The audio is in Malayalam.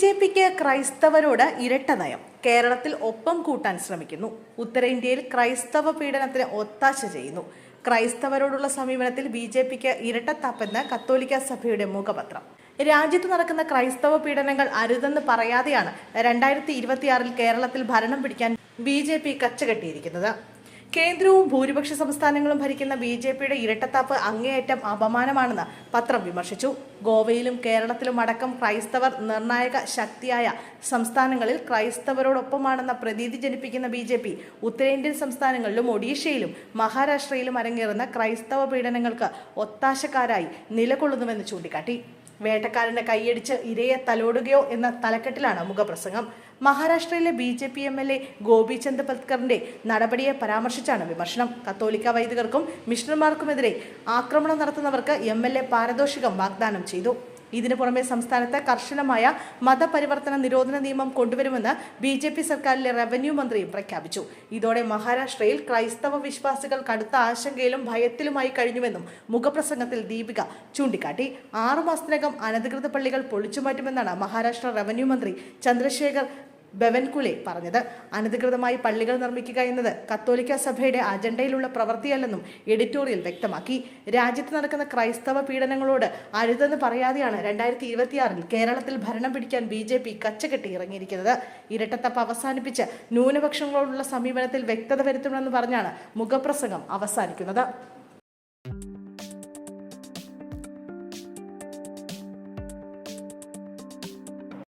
ജെ പിക്ക് ക്രൈസ്തവരോട് ഇരട്ട നയം. കേരളത്തിൽ ഒപ്പം കൂട്ടാൻ ശ്രമിക്കുന്നു. ഉത്തരേന്ത്യയിൽ ക്രൈസ്തവ പീഡനത്തിന് ഒത്താശ ചെയ്യുന്നു. ക്രൈസ്തവരോടുള്ള സമീപനത്തിൽ ബി ജെ പിക്ക് ഇരട്ടത്താപ്പെന്ന് കത്തോലിക്ക സഭയുടെ മുഖപത്രം. രാജ്യത്ത് നടക്കുന്ന ക്രൈസ്തവ പീഡനങ്ങൾ അരുതെന്ന് പറയാതെയാണ് രണ്ടായിരത്തി ഇരുപത്തിയാറിൽ കേരളത്തിൽ ഭരണം പിടിക്കാൻ ബി ജെ പി കച്ചകെട്ടിയിരിക്കുന്നത്. കേന്ദ്രവും ഭൂരിപക്ഷ സംസ്ഥാനങ്ങളും ഭരിക്കുന്ന ബി ജെ പിയുടെ ഇരട്ടത്താപ്പ് അങ്ങേയറ്റം അപമാനമാണെന്ന് പത്രം വിമർശിച്ചു. ഗോവയിലും കേരളത്തിലും അടക്കം ക്രൈസ്തവർ നിർണായക ശക്തിയായ സംസ്ഥാനങ്ങളിൽ ക്രൈസ്തവരോടൊപ്പമാണെന്ന പ്രതീതി ജനിപ്പിക്കുന്ന ബി ജെ പി ഉത്തരേന്ത്യൻ സംസ്ഥാനങ്ങളിലും ഒഡീഷയിലും മഹാരാഷ്ട്രയിലും അരങ്ങേറുന്ന ക്രൈസ്തവ പീഡനങ്ങൾക്ക് ഒത്താശക്കാരായി നിലകൊള്ളുന്നുവെന്ന് ചൂണ്ടിക്കാട്ടി. വേട്ടക്കാരന് കൈയടിച്ച് ഇരയെ തലോടുകയോ എന്ന തലക്കെട്ടിലാണ് മുഖപ്രസംഗം. മഹാരാഷ്ട്രയിലെ B J P M L A Gopichand പത്കറിന്റെ നടപടിയെ പരാമർശിച്ചാണ് വിമർശനം. കത്തോലിക്ക വൈദികർക്കും മിഷണർമാർക്കുമെതിരെ ആക്രമണം നടത്തുന്നവർക്ക് എം എൽ എ പാരിതോഷികം വാഗ്ദാനം ചെയ്തു. ഇതിനു പുറമെ സംസ്ഥാനത്ത് കർശനമായ മതപരിവർത്തന നിരോധന നിയമം കൊണ്ടുവരുമെന്ന് ബി ജെ പി സർക്കാരിലെ റവന്യൂ മന്ത്രിയും പ്രഖ്യാപിച്ചു. ഇതോടെ മഹാരാഷ്ട്രയിൽ ക്രൈസ്തവ വിശ്വാസികൾ കടുത്ത ആശങ്കയിലും ഭയത്തിലുമായി കഴിഞ്ഞുവെന്നും മുഖപ്രസംഗത്തിൽ ദീപിക ചൂണ്ടിക്കാട്ടി. ആറുമാസത്തിനകം അനധികൃത പള്ളികൾ പൊളിച്ചുമാറ്റുമെന്നാണ് മഹാരാഷ്ട്ര റവന്യൂ മന്ത്രി ചന്ദ്രശേഖർ ബെവൻകുലെ പറഞ്ഞത്. അനധികൃതമായി പള്ളികൾ നിർമ്മിക്കുക എന്നത് കത്തോലിക്ക സഭയുടെ അജണ്ടയിലുള്ള പ്രവൃത്തിയല്ലെന്നും എഡിറ്റോറിയൽ വ്യക്തമാക്കി. രാജ്യത്ത് നടക്കുന്ന ക്രൈസ്തവ പീഡനങ്ങളോട് അരുതെന്ന് പറയാതെയാണ് രണ്ടായിരത്തി ഇരുപത്തിയാറിൽ കേരളത്തിൽ ഭരണം പിടിക്കാൻ ബി ജെ പി കച്ചകെട്ടി ഇറങ്ങിയിരിക്കുന്നത്. ഇരട്ടത്തപ്പ് അവസാനിപ്പിച്ച് ന്യൂനപക്ഷങ്ങളോടുള്ള സമീപനത്തിൽ വ്യക്തത വരുത്തണമെന്ന് പറഞ്ഞാണ് മുഖപ്രസംഗം അവസാനിക്കുന്നത്.